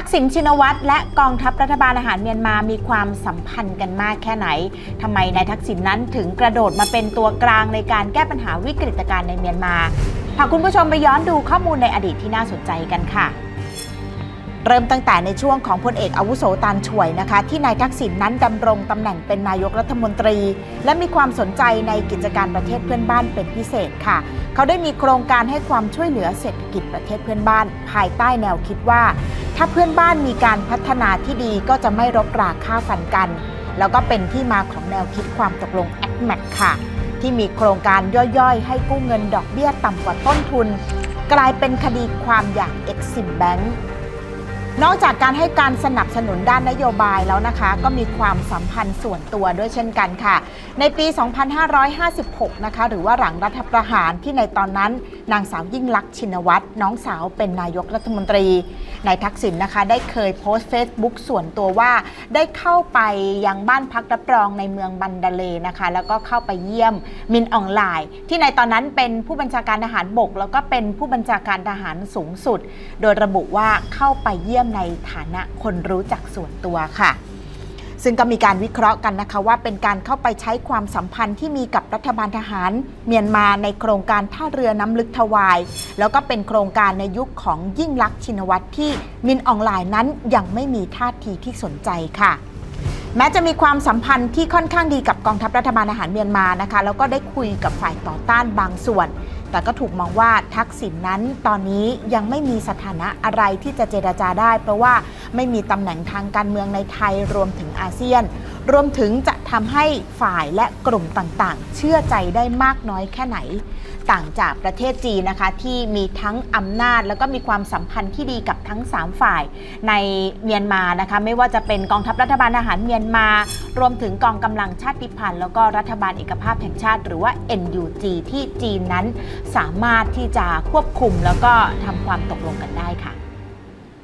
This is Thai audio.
ทักษิณชินวัตรและกองทัพรัฐบาลอาหารเมียนมามีความสัมพันธ์กันมากแค่ไหนทำไมนายทักษิณนั้นถึงกระโดดมาเป็นตัวกลางในการแก้ปัญหาวิกฤตการณ์ในเมียนมาพาคุณผู้ชมไปย้อนดูข้อมูลในอดีตที่น่าสนใจกันค่ะ เริ่มตั้งแต่ในช่วงของพลเอกอาวุโสตันช่วยนะคะ ที่นายทักษิณนั้นดำรงตำแหน่งเป็นนายกรัฐมนตรี และมีความสนใจในกิจการประเทศเพื่อนบ้านเป็นพิเศษค่ะ เขาได้มีโครงการให้ความช่วยเหลือเศรษฐกิจประเทศเพื่อนบ้าน ภายใต้แนวคิดว่า ถ้าเพื่อนบ้านมีการพัฒนาที่ดีก็จะไม่รบราฆ่าฟันกัน แล้วก็เป็นที่มาของแนวคิดความตกลง a c m a c ค่ะ ที่มีโครงการย่อยๆ ให้กู้เงินดอกเบี้ยต่ำกว่าต้นทุน กลายเป็นคดีความอย่าง Exim Bank นอกจากการให้การสนับสนุนด้านนโยบายแล้วนะคะ ก็มีความสัมพันธ์ส่วนตัวด้วยเช่นกันค่ะ ในปี 2556 นะคะ หรือว่าหลังรัฐประหารที่ในตอนนั้น นางสาวยิ่งลักษณ์ชินวัตรน้องสาวเป็นนายกรัฐมนตรีนายทักษิณนะคะ ได้เคยโพสต์ Facebook ส่วนตัวว่า ได้เข้าไปยังบ้านพักรับรองในเมืองบันดาเลนะคะ แล้วก็เข้าไปเยี่ยมมินออนไลน์ ที่ในตอนนั้นเป็นผู้บัญชาการทหารบก แล้วก็เป็นผู้บัญชาการทหารสูงสุด โดยระบุว่าเข้าไปเยี่ยมในฐานะคนรู้จักส่วนตัวค่ะ ซึ่งก็มีการวิเคราะห์กันนะคะว่าเป็นการเข้าไปใช้ความสัมพันธ์ที่มีกับรัฐบาลทหาร เมียนมาในโครงการท่าเรือน้ำลึกทวาย แล้วก็เป็นโครงการในยุคของยิ่งลักษณ์ชินวัตรที่มินออนไลน์นั้นยังไม่มีท่าทีที่สนใจค่ะแม้จะมีความสัมพันธ์ที่ค่อนข้างดีกับกองทัพรัฐบาลอาหารเมียนมานะคะ แล้วก็ได้คุยกับฝ่ายต่อต้านบางส่วน แต่ก็ถูกมองว่าทักษิณนนั้นตอนนี้ยังไม่มีสถานะอะไรที่จะเจรจาได้ เพราะว่า ไม่มีตำแหน่งทางการเมืองในไทยรวมถึงอาเซียน รวมถึงจะทำให้ฝ่ายและกลุ่มต่างๆ เชื่อใจได้มากน้อยแค่ไหน ต่างจากประเทศจีนนะคะ ที่มีทั้งอำนาจแล้วก็มีความสัมพันธ์ที่ดีกับทั้ง 3 ฝ่ายในเมียนมานะคะไม่ว่าจะเป็นกองทัพรัฐบาลทหารเมียนมา รวมถึงกองกำลังชาติพันธุ์แล้วก็รัฐบาลเอกภาพแห่งชาติ หรือว่า NUG ที่จีนนั้นสามารถที่จะควบคุมแล้วก็ทำความตกลงกันได้ค่ะ